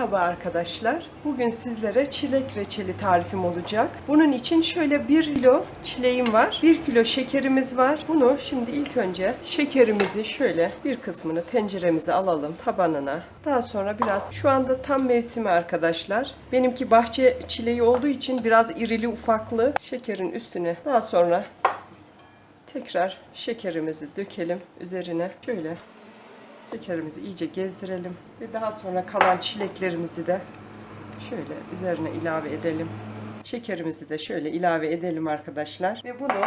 Merhaba arkadaşlar. Bugün sizlere çilek reçeli tarifim olacak. Bunun için şöyle 1 kilo çileğim var. 1 kilo şekerimiz var. Bunu şimdi ilk önce şekerimizi şöyle bir kısmını tenceremize alalım tabanına. Daha sonra biraz şu anda tam mevsimi arkadaşlar. Benimki bahçe çileği olduğu için biraz irili ufaklı şekerin üstüne. Daha sonra tekrar şekerimizi dökelim üzerine. Şöyle Şekerimizi iyice gezdirelim ve daha sonra kalan çileklerimizi de şöyle üzerine ilave edelim. Şekerimizi de şöyle ilave edelim arkadaşlar. Ve bunu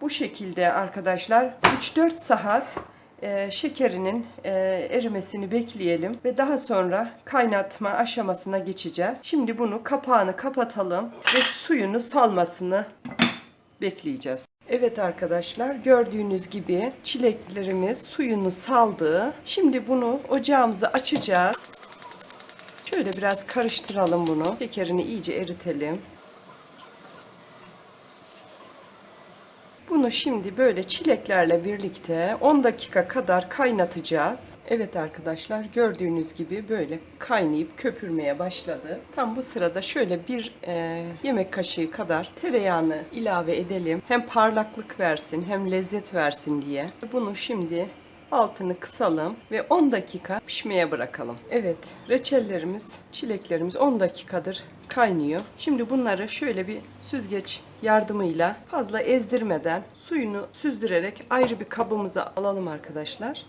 bu şekilde arkadaşlar 3-4 saat e, şekerinin e, erimesini bekleyelim ve daha sonra kaynatma aşamasına geçeceğiz. Şimdi bunu kapağını kapatalım ve suyunu salmasını bekleyeceğiz. Evet arkadaşlar gördüğünüz gibi çileklerimiz suyunu saldı. Şimdi bunu ocağımızı açacağız. Şöyle biraz karıştıralım bunu. Şekerini iyice eritelim. Bunu şimdi böyle çileklerle birlikte 10 dakika kadar kaynatacağız. Evet arkadaşlar gördüğünüz gibi böyle kaynayıp köpürmeye başladı. Tam bu sırada şöyle bir e, yemek kaşığı kadar tereyağını ilave edelim. Hem parlaklık versin hem lezzet versin diye. Bunu şimdi altını kısalım ve 10 dakika pişmeye bırakalım. Evet reçellerimiz, çileklerimiz 10 dakikadır kaynıyor. Şimdi bunları şöyle bir süzgeç yardımıyla fazla ezdirmeden suyunu süzdürerek ayrı bir kabımıza alalım arkadaşlar.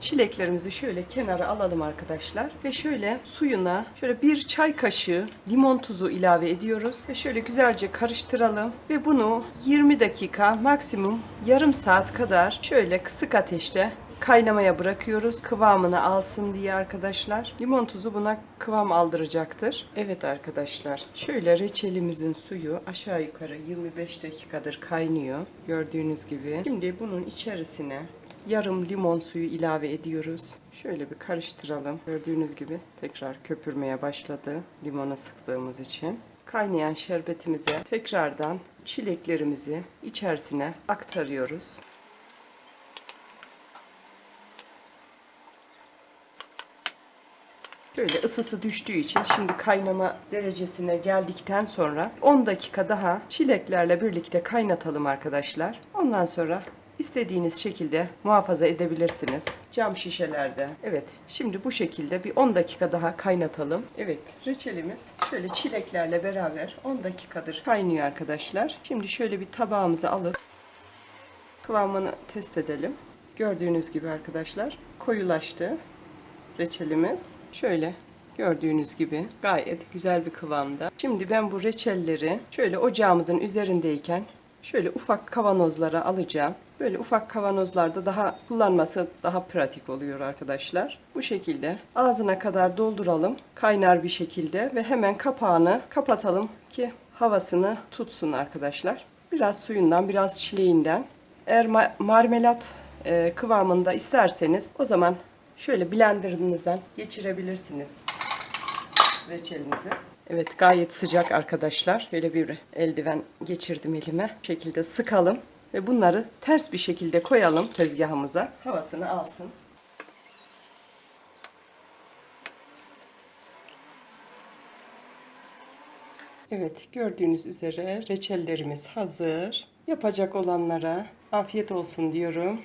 Çileklerimizi şöyle kenara alalım arkadaşlar ve şöyle suyuna şöyle bir çay kaşığı limon tuzu ilave ediyoruz ve şöyle güzelce karıştıralım ve bunu 20 dakika maksimum yarım saat kadar şöyle kısık ateşte kaynamaya bırakıyoruz kıvamını alsın diye arkadaşlar. Limon tuzu buna kıvam aldıracaktır. Evet arkadaşlar şöyle reçelimizin suyu aşağı yukarı 25 dakikadır kaynıyor gördüğünüz gibi. Şimdi bunun içerisine yarım limon suyu ilave ediyoruz. Şöyle bir karıştıralım. Gördüğünüz gibi tekrar köpürmeye başladı limona sıktığımız için. Kaynayan şerbetimize tekrardan çileklerimizi içerisine aktarıyoruz. Şöyle ısısı düştüğü için şimdi kaynama derecesine geldikten sonra 10 dakika daha çileklerle birlikte kaynatalım arkadaşlar. Ondan sonra istediğiniz şekilde muhafaza edebilirsiniz. Cam şişelerde. Evet. Şimdi bu şekilde bir 10 dakika daha kaynatalım. Evet. Reçelimiz şöyle çileklerle beraber 10 dakikadır kaynıyor arkadaşlar. Şimdi şöyle bir tabağımıza alıp kıvamını test edelim. Gördüğünüz gibi arkadaşlar koyulaştı reçelimiz. Şöyle gördüğünüz gibi gayet güzel bir kıvamda. Şimdi ben bu reçelleri şöyle ocağımızın üzerindeyken şöyle ufak kavanozlara alacağım. Böyle ufak kavanozlarda daha kullanması daha pratik oluyor arkadaşlar. Bu şekilde ağzına kadar dolduralım kaynar bir şekilde ve hemen kapağını kapatalım ki havasını tutsun arkadaşlar. Biraz suyundan biraz çileğinden. Eğer ma- marmelat e, kıvamında isterseniz o zaman şöyle blenderınızdan geçirebilirsiniz reçelinizi. Evet gayet sıcak arkadaşlar. Şöyle bir eldiven geçirdim elime. Bu şekilde sıkalım ve bunları ters bir şekilde koyalım tezgahımıza. Havasını alsın. Evet gördüğünüz üzere reçellerimiz hazır. Yapacak olanlara afiyet olsun diyorum.